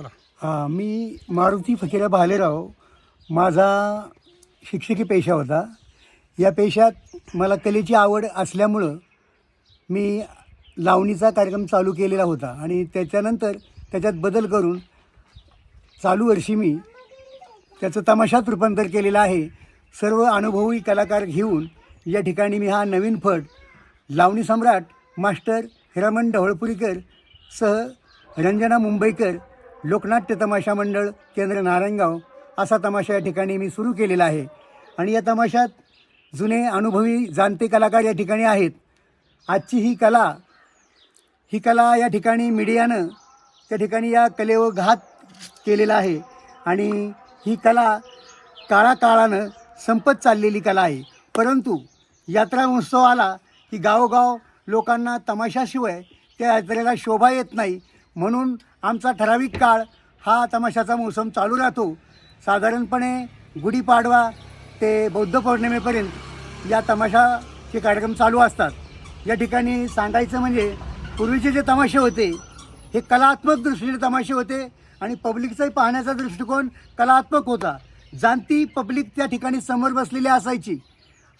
हो बोला मी मारुती फकीरा भालेराव माझा शिक्षकी पेशा होता. या पेशात मला कलेची आवड असल्यामुळं मी लावणीचा कार्यक्रम चालू केलेला होता आणि त्याच्यानंतर त्याच्यात बदल करून चालू वर्षी मी त्याचं तमाशात रूपांतर केलेलं आहे. सर्व अनुभवी कलाकार घेऊन या ठिकाणी मी हा नवीन फट लावणी सम्राट मास्टर हिरामण ढवळपुरीकर सह रंजना मुंबईकर लोकनाट्य तमाशा मंडळ केंद्र नारायणगाव असा तमाशा या ठिकाणी मी सुरू केलेला आहे. आणि या तमाशात जुने अनुभवी जाणते कलाकार या ठिकाणी आहेत. आजची ही कला ही कला या ठिकाणी मीडियानं त्या ठिकाणी या कलेवर घात केलेला आहे. आणि ही कला काळाकाळानं संपत चाललेली कला आहे. परंतु यात्रा उत्सव आला की गावोगाव लोकांना तमाशाशिवाय त्या यात्रेला शोभा येत नाही म्हणून आमचा ठराविक काळ हा तमाशाचा मोसम चालू राहतो. साधारणपणे गुढीपाडवा ते बौद्ध पौर्णिमेपर्यंत या तमाशाचे कार्यक्रम चालू असतात. या ठिकाणी सांगायचं म्हणजे पूर्वीचे जे तमाशे होते हे कलात्मक दृष्टीने तमाशे होते आणि पब्लिकचाही पाहण्याचा दृष्टिकोन कलात्मक होता. जाणती पब्लिक त्या ठिकाणी समोर बसलेली असायची.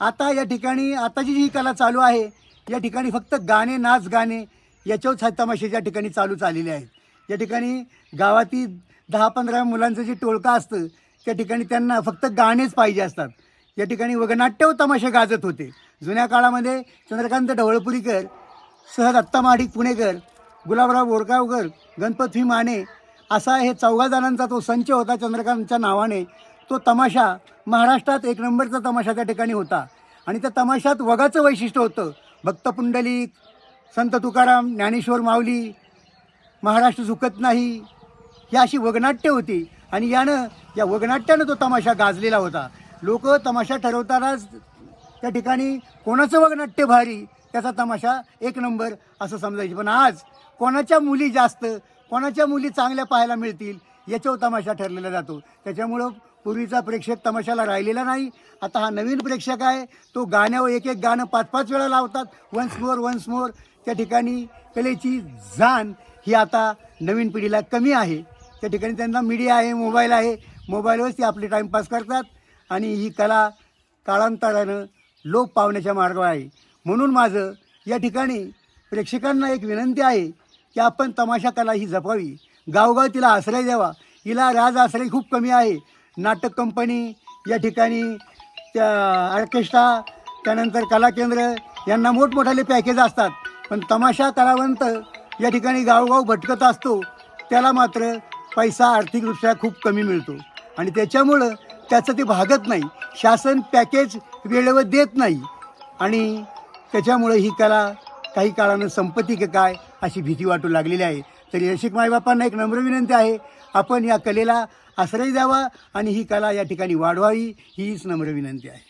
आता या ठिकाणी आताची जी कला चालू आहे या ठिकाणी फक्त गाणे नाच गाणे याच्यावर तमाशे या ठिकाणी चालू चाललेले आहेत. या ठिकाणी गावातील दहा पंधरा मुलांचं जे टोळका असतं त्या ठिकाणी त्यांना फक्त गाणेच पाहिजे असतात. या ठिकाणी वगनाट्य व तमाशे गाजत होते. जुन्या काळामध्ये चंद्रकांत ढवळपुरीकर सहज आत्ता महाडिक पुणेकर गुलाबराव बोरगावकर गणपत व्ही माने असा हे चौघा जणांचा तो संच होता चंद्रकांतच्या नावाने. तो तमाशा महाराष्ट्रात एक नंबरचा तमाशा त्या ठिकाणी होता. आणि त्या तमाशात वगाचं वैशिष्ट्य होतं. भक्त पुंडलिक संत तुकाराम ज्ञानेश्वर माऊली महाराष्ट्र झुकत नाही. ही अशी वगनाट्य होती. आणि यानं या वगनाट्यानं तो तमाशा गाजलेला होता. लोक तमाशा ठरवतानाच त्या ठिकाणी कोणाचं वगनाट्य भारी त्याचा तमाशा एक नंबर असं समजायचे. पण आज कोणाच्या मुली जास्त कोणाच्या मुली चांगल्या पाहायला मिळतील याच्यावर तमाशा ठरलेला जातो. त्याच्यामुळं पूर्वीचा प्रेक्षक तमाशाला राहिलेला नाही. आता हा नवीन प्रेक्षक आहे. तो गाण्यावर एक एक गाणं पाच पाच वेळा लावतात. वन्स मोर वन्स मोर त्या ठिकाणी कलेची जाण ही आता नवीन पिढीला कमी आहे. त्या ठिकाणी त्यांना मीडिया आहे मोबाईल आहे. मोबाईलवरच ते आपले टाईमपास करतात. आणि ही कला काळांतरानं लोप पावण्याच्या मार्गावर आहे. म्हणून माझं या ठिकाणी प्रेक्षकांना एक विनंती आहे की आपण तमाशा कला ही जपावी. गावगाव तिला आश्रय द्यावा. हिला राज आश्रय खूप कमी आहे. नाटक कंपनी या ठिकाणी त्या ऑर्केस्ट्रा त्यानंतर कला केंद्र यांना मोठमोठाले पॅकेज असतात. पण तमाशा कलावंत या ठिकाणी गावगाव भटकत असतो त्याला मात्र पैसा आर्थिकदृष्ट्या खूप कमी मिळतो. आणि त्याच्यामुळं त्याचं ते भागत नाही. शासन पॅकेज वेळेवर देत नाही. आणि त्याच्यामुळं ही कला काही काळानं संपत्ती की काय अशी भीती वाटू लागलेली आहे. तर रसिक माईबापांना एक नम्र विनंती आहे आपण या कलेला आश्रय द्यावा आणि ही कला या ठिकाणी वाढवावी हीच नम्र विनंती आहे.